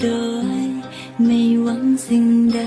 โดย ไม่หวังสิ่งใด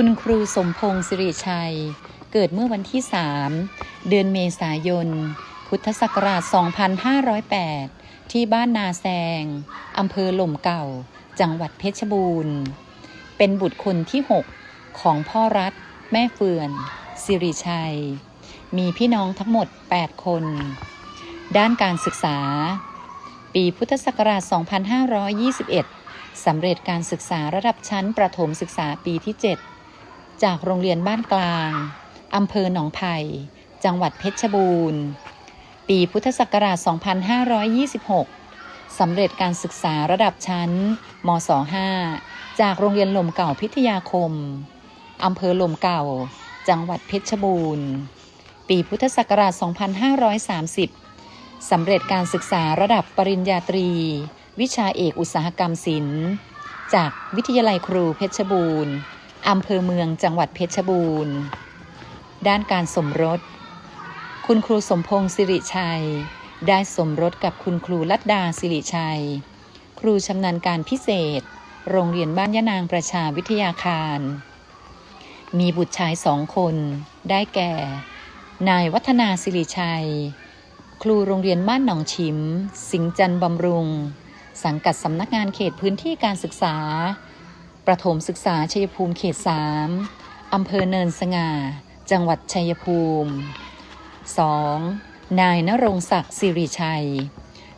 คุณครูสมพงศ์สิริชัย เกิดเมื่อวันที่ 3 เดือนเมษายน พุทธศักราช 2508 ที่บ้านนาแซง อำเภอหล่มเก่า จังหวัดเพชรบูรณ์ เป็นบุตรคนที่ 6 ของพ่อรัฐ แม่เฟื่อน สิริชัย มีพี่น้องทั้งหมด 8 คน ด้านการศึกษา ปีพุทธศักราช 2521สำเร็จการศึกษาระดับชั้นประถมศึกษาปีที่ 7 จากโรงเรียนบ้านกลางอำเภอหนองไผ่ จังหวัดเพชรบูรณ์ ปีพุทธศักราช 2526 สำเร็จการศึกษาระดับชั้นมศ5จากโรงเรียนลมเก่าพิทยาคมอำเภอลมเก่า จังหวัดเพชรบูรณ์ ปีพุทธศักราช 2530 สำเร็จการศึกษาระดับปริญญาตรี วิชาเอกอุตสาหกรรมศิลป์ จากวิทยาลัยครูเพชรบูรณ์ อำเภอเมืองจังหวัดเพชรบูรณ์ ด้านการสมรส คุณครูสมพงศ์สิริชัย ได้สมรสกับคุณครูลัดดาสิริชัย ครูชำนาญการพิเศษ โรงเรียนบ้านยะนางประชาวิทยาคาร มีบุตรชายสองคน ได้แก่ นายวัฒนาสิริชัย ครูโรงเรียนบ้านหนองชิม สิงจันบำรุง สังกัดสำนักงานเขตพื้นที่การศึกษา ประถมศึกษาชัยภูมิเขต3อำเภอเนินสง่า จังหวัดชัยภูมิ 2. นายนรงศักดิ์สิริชัย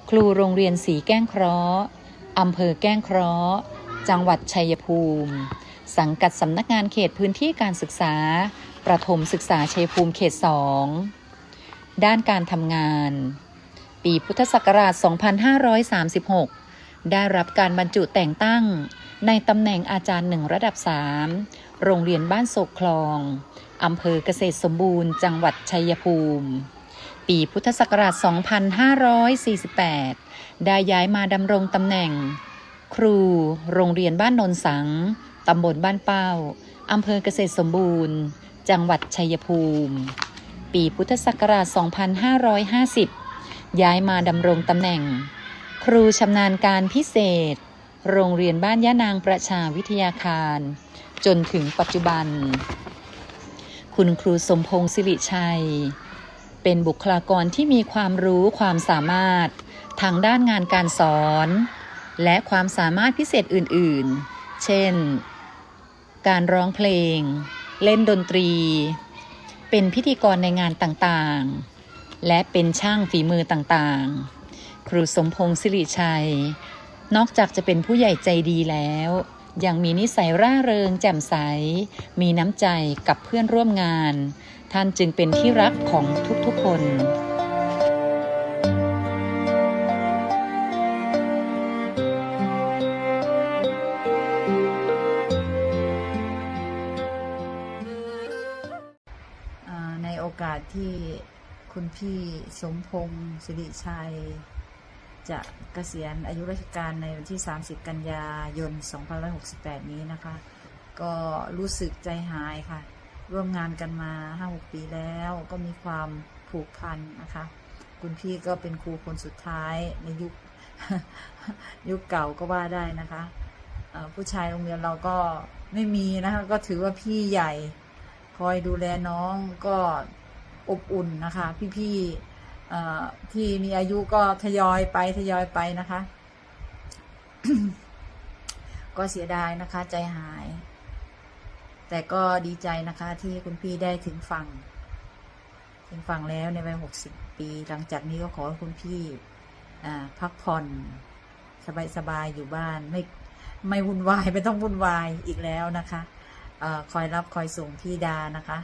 ครูโรงเรียนสีแก้งเคราะห์อำเภอแก้งเคราะห์ จังหวัดชัยภูมิ สังกัดสำนักงานเขตพื้นที่การศึกษา ประถมศึกษาชัยภูมิเขต2ด้านการทำงาน ปีพุทธศักราช 2536 ได้รับการบรรจุแต่งตั้ง ในตำแหน่งอาจารย์หนึ่งระดับ3โรงเรียนบ้านโศกคลองอำเภอเกษตรสมบูรณ์ จังหวัดชัยภูมิ ปีพุทธศักราช 2548 ได้ย้ายมาดำรงตำแหน่ง ครูโรงเรียนบ้านนนสังตำบลบ้านเป้าอำเภอเกษตรสมบูรณ์ จังหวัดชัยภูมิ ปีพุทธศักราช 2550 ย้ายมาดำรงตำแหน่ง ครูชำนาญการพิเศษ โรงเรียนบ้านย่านางประชาวิทยาคาร จนถึงปัจจุบัน คุณครูสมพงศ์สิริชัย เป็นบุคลากรที่มีความรู้ความสามารถ ทางด้านงานการสอน และความสามารถพิเศษอื่น ๆ เช่น การร้องเพลง เล่นดนตรี เป็นพิธีกรในงานต่าง ๆ และเป็นช่างฝีมือต่าง ๆ ครูสมพงศ์สิริชัย นอกจากจะเป็นผู้ใหญ่ใจดีแล้ว ยังมีนิสัยร่าเริงแจ่มใส มีน้ำใจกับเพื่อนร่วมงาน ท่านจึงเป็นที่รักของทุกๆคนในโอกาสที่คุณพี่สมพงศ์สิริชัย จะเกษียณอายุราชการในวันที่ 30 กันยายน 2568 นี้นะคะ ก็รู้สึกใจหายค่ะ ร่วมงานกันมา 5-6 ปีแล้วก็มีความผูกพันนะคะ คุณพี่ก็เป็นครูคนสุดท้ายในยุคยุคเก่าก็ว่าได้นะคะผู้ชายโรงเรียนเราก็ไม่มีนะคะก็ถือว่าพี่ใหญ่ คอยดูแลน้องก็อบอุ่นนะคะ พี่ๆเอ่ ที่มีอายุก็ทยอยไปทยอยไปนะคะ ก็เสียดายนะคะ ใจหาย แต่ก็ดีใจนะคะที่คุณพี่ได้ถึงฝั่ง ถึงฝั่งแล้วในวัยหกสิบปี หลังจากนี้ก็ขอให้คุณพี่พักผ่อนสบายๆอยู่บ้านไม่ไม่วุ่นวายไม่ต้องวุ่นวายอีกแล้วนะคะอคอยรับคอยส่งพี่ดานะคะ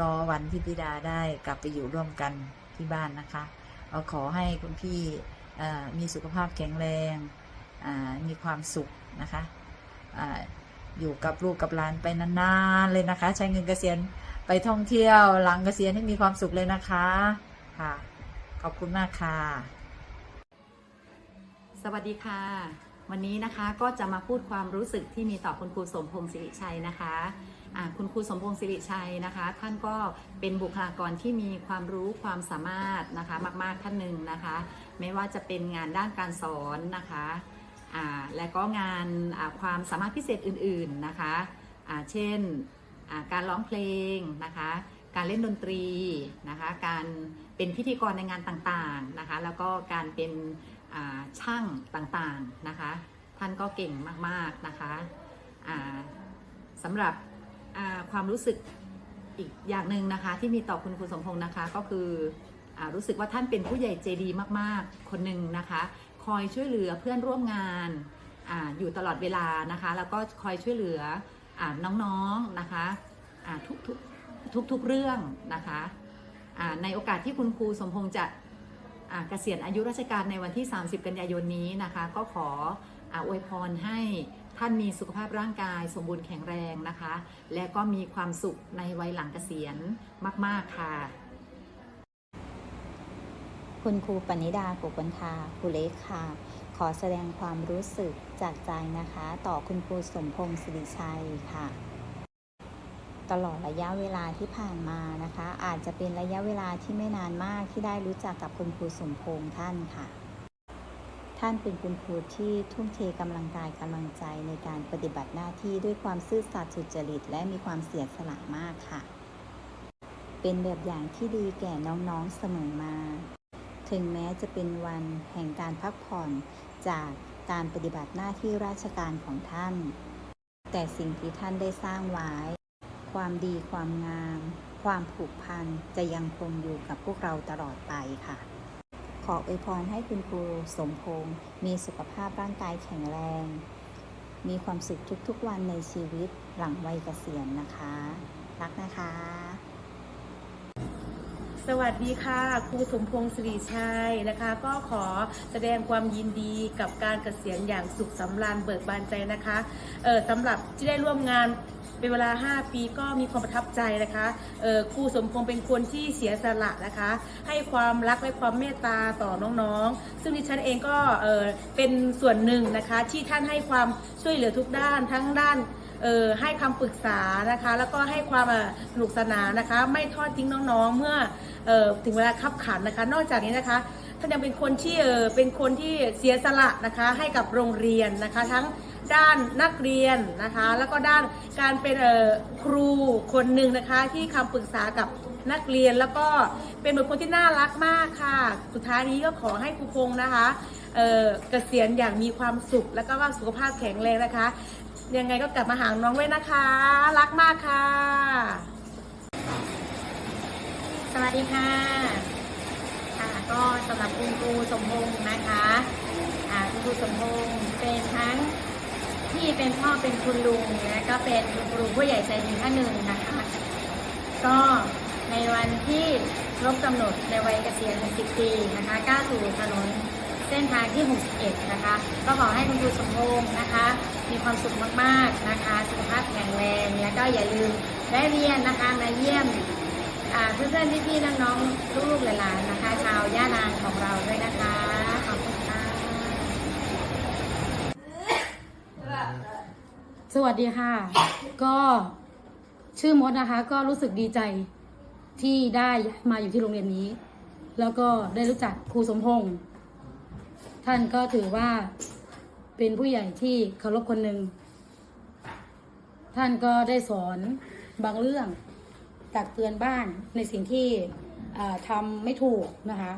รอวันที่พี่ดาได้กลับไปอยู่ร่วมกัน ที่บ้านนะคะเอาขอให้คุณพี่มีสุขภาพแข็งแรงมีความสุขนะคะออยู่กับลูกกับหลานไปนานๆเลยนะคะ ใช้เงินเกษียณไปท่องเที่ยวหลังเกษียณให้มีความสุขเลยนะคะค่ะ ขอบคุณมากค่ะ สวัสดีค่ะ วันนี้นะคะก็จะมาพูดความรู้สึกที่มีต่อคุณครูสมพงศ์สิริชัยนะคะ คุณครูสมพงศ์สิริชัยนะคะ ท่านก็เป็นบุคลากรที่มีความรู้ความสามารถนะคะมาก ๆท่านหนึ่งนะคะ ไม่ว่าจะเป็นงานด้านการสอนนะคะและก็งานอ่าความสามารถพิเศษอื่นๆนะคะเช่นการร้องเพลงนะคะ การเล่นดนตรีนะคะ การเป็นพิธีกรในงานต่างๆนะคะ แล้วก็การเป็นช่างต่างๆนะคะ ท่านก็เก่งมากๆนะคะสำหรับ ความรู้สึกอีกอย่างหนึ่งนะคะที่มีต่อคุณครูสมพงษ์นะคะก็คืออรู้สึกว่าท่านเป็นผู้ใหญ่ใจดีมากๆ คนหนึ่งนะคะ คอยช่วยเหลือเพื่อนร่วมงานอาอยู่ตลอดเวลานะคะ แล้วก็คอยช่วยเหลืออน้องๆนะคะอ่าทุกๆทุกๆเรื่องนะคะในโอกาสที่คุณครูสมพงษ์จะอ่าเกษียณอายุราชการในวันที่ 30 กันยายนนี้นะคะ ก็ขออาอวยพรให้ ท่านมีสุขภาพร่างกายสมบูรณ์แข็งแรงนะคะ และก็มีความสุขในวัยหลังเกษียณมาก ๆ ค่ะ คุณครูปณิดากุปันทาครูเล็กค่ะ ขอแสดงความรู้สึกจากใจนะคะ ต่อคุณครูสมพงศ์สิริชัยค่ะตลอดระยะเวลาที่ผ่านมานะคะ อาจจะเป็นระยะเวลาที่ไม่นานมากที่ได้รู้จักกับคุณครูสมพงษ์ท่านค่ะ ท่านเป็นคุณครูที่ทุ่มเทกำลังกายกำลังใจในการปฏิบัติหน้าที่ด้วยความซื่อสัตย์สุจริต และมีความเสียสละมากค่ะ เป็นแบบอย่างที่ดีแก่น้องๆเสมอมา ถึงแม้จะเป็นวันแห่งการพักผ่อนจากการปฏิบัติหน้าที่ราชการของท่าน แต่สิ่งที่ท่านได้สร้างไว้ ความดีความงาม ความผูกพันจะยังคงอยู่กับพวกเราตลอดไปค่ะ ออวยพรให้คุณครูสมพงษ์มีสุขภาพร่างกายแข็งแรง มีความสุขทุกๆวันในชีวิตหลังวัยเกษียณนะคะ รักนะคะ สวัสดีค่ะครูสมพงศ์สิริชัยนะคะ ก็ขอแสดงความยินดีกับการเกษียณอย่างสุขสำราญเบิกบานใจนะคะเออสำหรับที่ได้ร่วมงาน เป็นเวลา 5 ปีก็มีความประทับใจนะคะเออครูสมพงษ์เป็นคนที่เสียสละนะคะ ให้ความรักและความเมตตาต่อน้องๆ ซึ่งดิฉันเองก็เออเป็นส่วนหนึ่งนะคะที่ท่านให้ความช่วยเหลือทุกด้านทั้งด้านเออให้คำปรึกษานะคะ แล้วก็ให้ความสนุกสนานนะคะ ไม่ทอดทิ้งน้องๆ เมื่อเออถึงเวลาขับขันนะคะ นอกจากนี้นะคะท่านยังเป็นคนที่เออเป็นคนที่เสียสละนะคะ ให้กับโรงเรียนนะคะ ทั้ง ด้านนักเรียนนะคะ แล้วก็ด้านการเป็นครูคนหนึ่งนะคะ ที่คำปรึกษากับนักเรียนแล้วก็เป็นบุคคลที่น่ารักมากค่ะ สุดท้ายนี้ก็ขอให้ครูพงษ์นะคะเกษียณอย่างมีความสุข แล้วก็ว่าสุขภาพแข็งแรงนะคะ ยังไงก็กลับมาหาน้องไว้นะคะ รักมากค่ะ สวัสดีค่ะค่ะก็สำหรับคุณครูสมพงษ์นะคะคุณครูสมพงษ์เป็นทั้ง เป็นพ่อเป็นคุณลุงและก็เป็นคุณครูผู้ใหญ่ใจดีท่านหนึ่งนะคะ ก็ในวันที่ครบกำหนดในวัยเกษียณ60ปีนะคะก้าวสู่ถนนเส้นทางที่ 61 นะคะ ก็ขอให้คุณครูสมพงษ์นะคะ มีความสุขมากๆนะคะ สุขภาพแข็งแรง แล้วก็อย่าลืมแวะเวียนนะคะมาเยี่ยมอ่าเพื่อนๆพี่ๆน้องๆลูกๆหลานๆนะคะ ชาวย่านางของเราด้วยนะคะ สวัสดีค่ะ ก็ชื่อมดนะคะ ก็รู้สึกดีใจที่ได้มาอยู่ที่โรงเรียนนี้ แล้วก็ได้รู้จักครูสมพงษ์ท่านก็ถือว่าเป็นผู้ใหญ่ที่เคารพคนหนึ่งท่านก็ได้สอนบางเรื่องตักเตือนบ้างในสิ่งที่ทำไม่ถูกนะคะ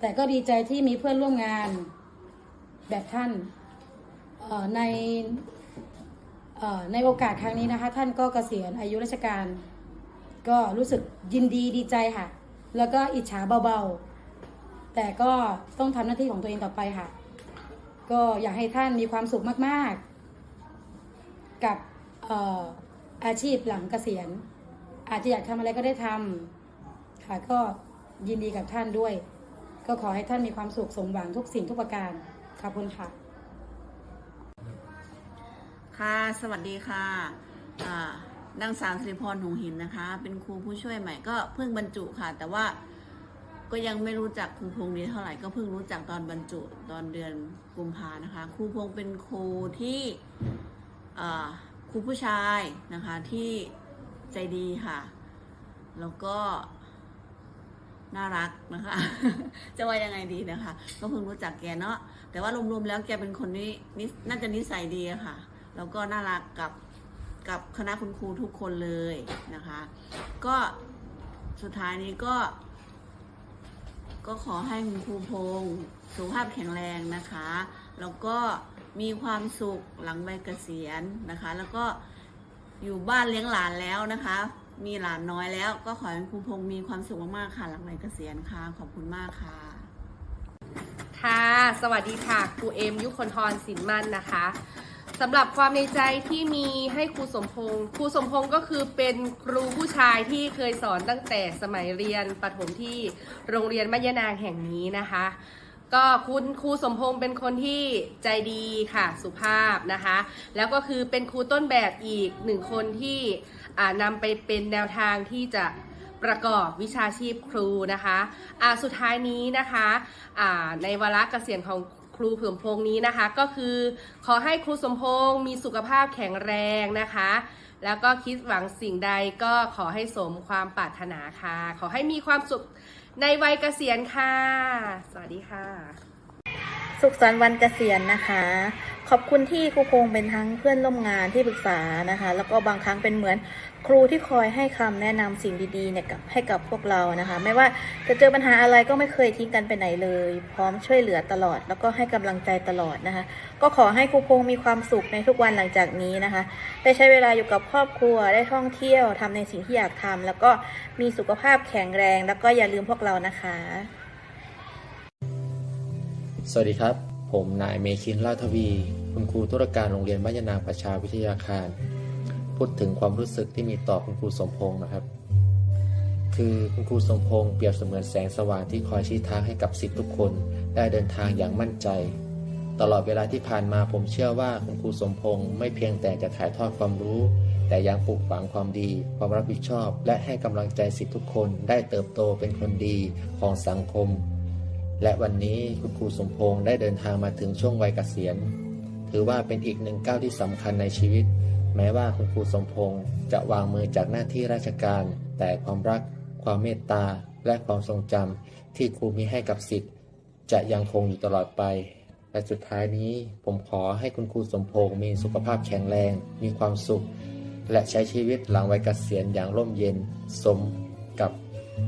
แต่ก็ดีใจที่มีเพื่อนร่วมงานแบบท่านใน ในโอกาสครั้งนี้นะคะท่านก็เกษียณอายุราชการ ก็รู้สึกยินดีดีใจค่ะ แล้วก็อิจฉาเบาๆ แต่ก็ต้องทำหน้าที่ของตัวเองต่อไปค่ะ ก็อยากให้ท่านมีความสุขมากๆ กับอออาชีพหลังเกษียณ อาจจะอยากทำอะไรก็ได้ทำค่ะก็ยินดีกับท่านด้วย ก็ขอให้ท่านมีความสุขสมหวังทุกสิ่งทุกประการขอบคุณค่ะ ค่ะ สวัสดีค่ะอ่านางสาวสิริพรหงหินนะคะ เป็นครูผู้ช่วยใหม่ก็เพิ่งบรรจุค่ะ แต่ว่าก็ยังไม่รู้จักครูพงษ์ดีเท่าไหร่ก็เพิ่งรู้จักตอนบรรจุตอนเดือนกุมภานะคะ ครูพงษ์เป็นครูที่ครูผู้ชายนะคะที่ใจดีค่ะ แล้วก็น่ารักนะคะ จะว่ายังไงดีนะคะ ก็เพิ่งรู้จักแกเนาะแต่ว่ารวมๆแล้วแกเป็นคนนี้น่าจะนิสัยดีอะค่ะ แล้วก็น่ารักกับกับคณะคุณครูทุกคนเลยนะคะ ก็สุดท้ายนี้ก็ ก็ขอให้คุณครูพงษ์สุขภาพแข็งแรงนะคะ แล้วก็มีความสุขหลังวัยเกษียณนะคะ แล้วก็อยู่บ้านเลี้ยงหลานแล้วนะคะ มีหลานน้อยแล้ว ก็ขอให้คุณครูพงษ์มีความสุขมากๆค่ะ หลังวัยเกษียณค่ะ ขอบคุณมากค่ะค่ะ สวัสดีค่ะครูเอ็มยุคนทรสินมันนะคะ สำหรับความในใจที่มีให้ครูสมพงศ์ครูสมพงศ์ก็คือเป็นครูผู้ชายที่เคยสอนตั้งแต่สมัยเรียนประถมที่โรงเรียนมัยนางแห่งนี้นะคะ ก็คุณครูสมพงศ์เป็นคนที่ใจดีค่ะสุภาพนะคะ แล้วก็คือเป็นครูต้นแบบอีกหนึ่งคนที่นำไปเป็นแนวทางที่จะประกอบวิชาชีพครูนะคะอ่าสุดท้ายนี้นะคะอ่าในวาระเกษียณของ ครูสมพงษ์นี้นะคะ ก็คือขอให้ครูสมพงษ์มีสุขภาพแข็งแรงนะคะ แล้วก็คิดหวังสิ่งใดก็ขอให้สมความปรารถนาค่ะ ขอให้มีความสุขในวัยเกษียณค่ะ สวัสดีค่ะ สุขสันต์วันเกษียณนะคะ ขอบคุณที่ครูพงษ์เป็นทั้งเพื่อนร่วมงานที่ปรึกษานะคะ แล้วก็บางครั้งเป็นเหมือน ครูที่คอยให้คำแนะนำสิ่งดีๆเนี่ยกับให้กับพวกเรานะคะ ไม่ว่าจะเจอปัญหาอะไรก็ไม่เคยทิ้งกันไปไหนเลย พร้อมช่วยเหลือตลอด แล้วก็ให้กำลังใจตลอดนะคะ ก็ขอให้ครูพงษ์มีความสุขในทุกวันหลังจากนี้นะคะ ได้ใช้เวลาอยู่กับครอบครัวได้ท่องเที่ยวทำในสิ่งที่อยากทำแล้วก็มีสุขภาพแข็งแรง แล้วก็อย่าลืมพวกเรานะคะ สวัสดีครับ ผมนายเมคินลาทวี คุณครูธุรการโรงเรียนบ้านยานางประชาวิทยาคาร พูดถึงความรู้สึกที่มีต่อคุณครูสมพงษ์นะครับ คือคุณครูสมพงษ์เปรียบเสมือนแสงสว่างที่คอยชี้ทางให้กับศิษย์ทุกคน ได้เดินทางอย่างมั่นใจ ตลอดเวลาที่ผ่านมาผมเชื่อว่าคุณครูสมพงษ์ไม่เพียงแต่จะถ่ายทอดความรู้ แต่ยังปลูกฝังความดี ความรับผิดชอบ และให้กำลังใจศิษย์ทุกคน ได้เติบโตเป็นคนดีของสังคม และวันนี้คุณครูสมพงษ์ได้เดินทางมาถึงช่วงวัยเกษียณ ถือว่าเป็นอีกหนึ่งก้าวที่สำคัญในชีวิต แม้ว่าคุณครูสมพงษ์จะวางมือจากหน้าที่ราชการ แต่ความรัก ความเมตตา และความทรงจำที่ครูมีให้กับสิทธิ์ จะยังคงอยู่ตลอดไป และสุดท้ายนี้ผมขอให้คุณครูสมพงษ์มีสุขภาพแข็งแรง มีความสุข และใช้ชีวิตหลังวัยเกษียณอย่างร่มเย็น สมกับ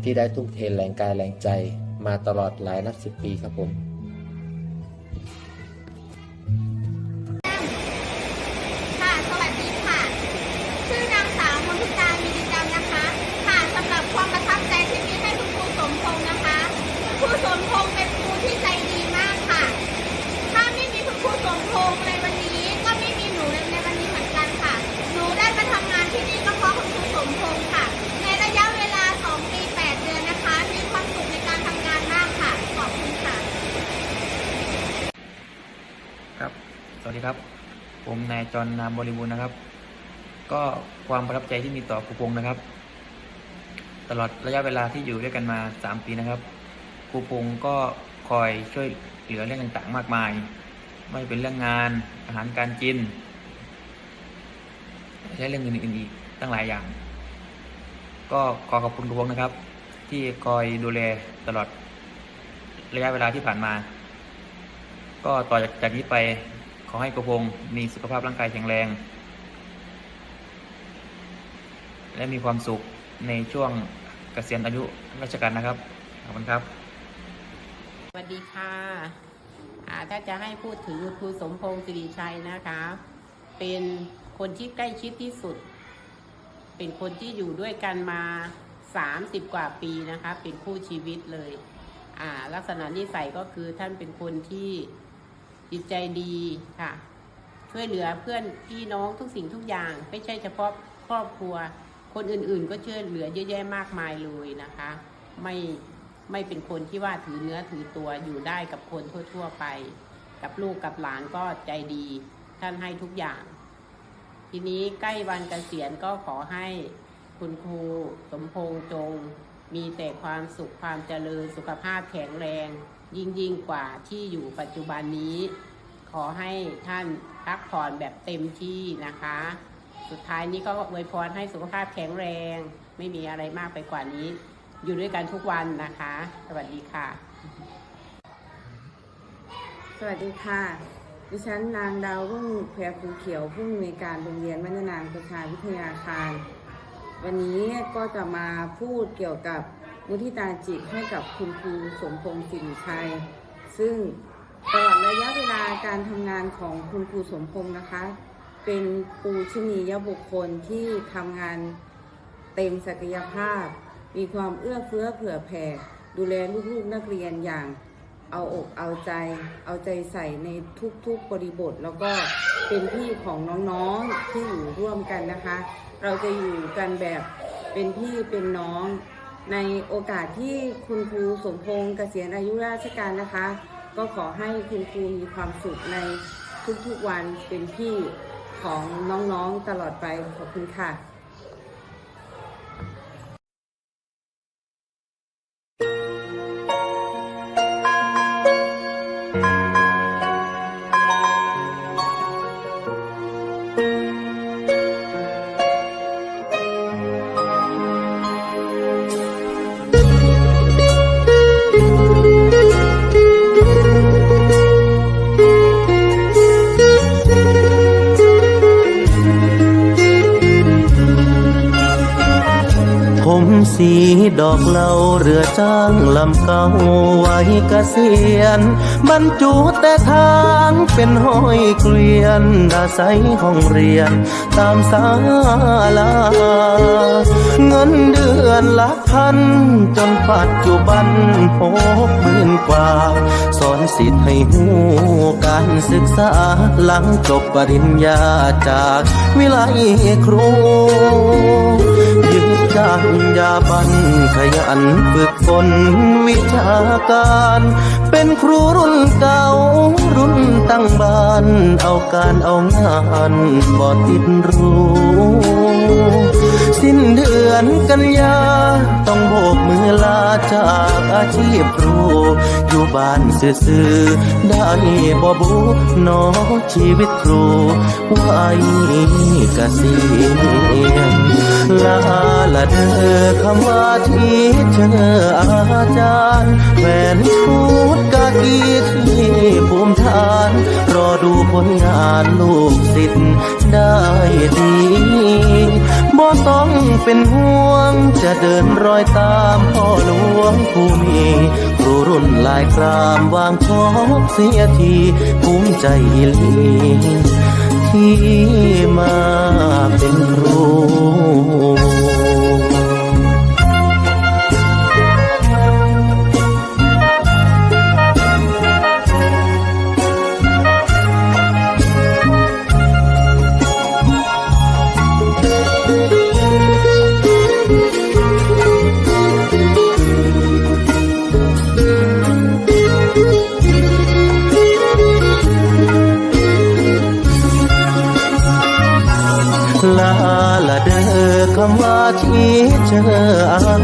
ที่ได้ทุ่มเทแรงกายแรงใจ มาตลอดหลายนับสิบปีครับผมายจรนามบริบูรณ์นะครับ ก็ความประทับใจที่มีต่อครูพงษ์นะครับ ตลอดระยะเวลาที่อยู่ด้วยกันมา 3 ปีนะครับครูพงษ์ก็คอยช่วยเหลือเรื่องต่างๆ มากมาย ไม่เป็นเรื่องงานอาหารการกินและเรื่องอื่นๆอีกตั้งหลายอย่าง ก็ขอขอบคุณครูพงษ์นะครับ ที่คอยดูแลตลอดระยะเวลาที่ผ่านมา ก็ต่อจากจากนี้ไป ขอให้กระพงมีสุขภาพร่างกายแข็งแรง และมีความสุขในช่วงเกษียณอายุราชการนะครับ ขอบคุณครับ สวัสดีค่ะถ้าจะให้พูดถึงครูสมพงษ์สิริชัยนะคะ เป็นคนที่ใกล้ชิดที่สุด เป็นคนที่อยู่ด้วยกันมา 30 กว่าปีนะคะ เป็นคู่ชีวิตเลย อ่า ลักษณะนิสัยก็คือท่านเป็นคนที่ จิตใจดีค่ะ ช่วยเหลือเพื่อนพี่น้องทุกสิ่งทุกอย่าง ไม่ใช่เฉพาะครอบครัว คนอื่นๆ ก็ช่วยเหลือเยอะแยะมากมายเลยนะคะ ไม่ไม่เป็นคนที่ว่าถือเนื้อถือตัวอยู่ได้กับคนทั่ว ๆ ไป กับลูกกับหลานก็ใจดี ท่านให้ทุกอย่าง ทีนี้ใกล้วันเกษียณก็ขอให้คุณครูสมพงษ์จง มีแต่ความสุขความเจริญสุขภาพแข็งแรง ยิ่งยิ่งกว่าที่อยู่ปัจจุบันนี้ ขอให้ท่านพักผ่อนแบบเต็มที่นะคะ สุดท้ายนี้ก็อวยพรให้สุขภาพแข็งแรง ไม่มีอะไรมากไปกว่านี้ อยู่ด้วยกันทุกวันนะคะ สวัสดีค่ะ สวัสดีค่ะ ดิฉันนางดาวรุ่งแพรภูเขียวผู้อำนวยการโรงเรียนวัฒนางประชาวิทยาคาร วันนี้ก็จะมาพูดเกี่ยวกับ มุทิตาจิตให้กับคุณครูสมพงษ์สิริชัย ซึ่งตลอดระยะเวลาการทำงานของคุณครูสมพงษ์นะคะ เป็นปูชนียบุคคลที่ทำงานเต็มศักยภาพ มีความเอื้อเฟื้อเผื่อแผ่ ดูแลลูกๆนักเรียนอย่างเอาอกเอาใจ เอาใจใส่ในทุกๆบริบท แล้วก็เป็นพี่ของน้องๆที่อยู่ร่วมกันนะคะ เราจะอยู่กันแบบเป็นพี่เป็นน้อง ในโอกาสที่คุณครูสมพงษ์เกษียณอายุราชการนะคะ ก็ขอให้คุณครูมีความสุขในทุกๆวันเป็นพี่ของน้องๆตลอดไปขอบคุณค่ะ สีดอกเหลาเรือจ้างลำเก่าไว้เกษียณบรรจุแต่ทางเป็นห้อยเกวียนอาศัยห้องเรียน ตามศาลา เงินเดือนหลักพัน จนปัจจุบันหกหมื่นกว่า สอนสิทธิ์ให้หูการศึกษาหลังจบปริญญาจากวิไลครู ยึดจักยาบันขยันฝึกฝนวิชาการ เป็นครูรุ่นเก่ารุ่นตั้งบ้าน เอาการเอางานบ่ติดรู้สิ้นเดือนกันยา ต้องโบกมือลาจากอาชีพครู อยู่บ้านซื่อๆได้บ่บุนอชีวิตครูไว้เกษียณ ลาละเดอคำว่าที่เธออาจารย์แฟนชุดกากีที่ภูมิฐาน รอดูผลงานลูกศิษย์ได้ดีบ่ต้องเป็นห่วง จะเดินรอยตามพ่อหลวงผู้มีครูรุ่นลายครามวางชอบเสียทีภูมิใจลี ที่มาเป็นครู อ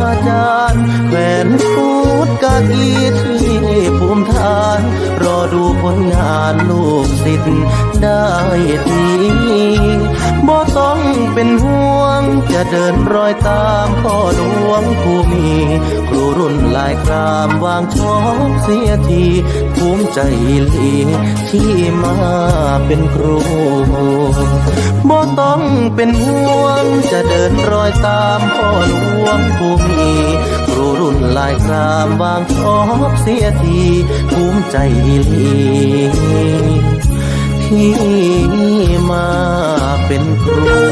อาจารย์แขวนพูดกากีที่ภูมิฐาน รอดูผลงานลูกศิษย์ได้ดีบ่ต้องเป็นห่วง จะเดินรอยตามพ่อหลวงผู้มี ครูรุ่นลายครามวางชอบเสียที ภูมิใจลีที่มาเป็นครูบ่ต้องเป็นห่วง จะเดินรอยตามพ่อหลวงผู้มีครูรุ่นลายครามวางชอบเสียทีภูมิใจลีที่มาเป็นครู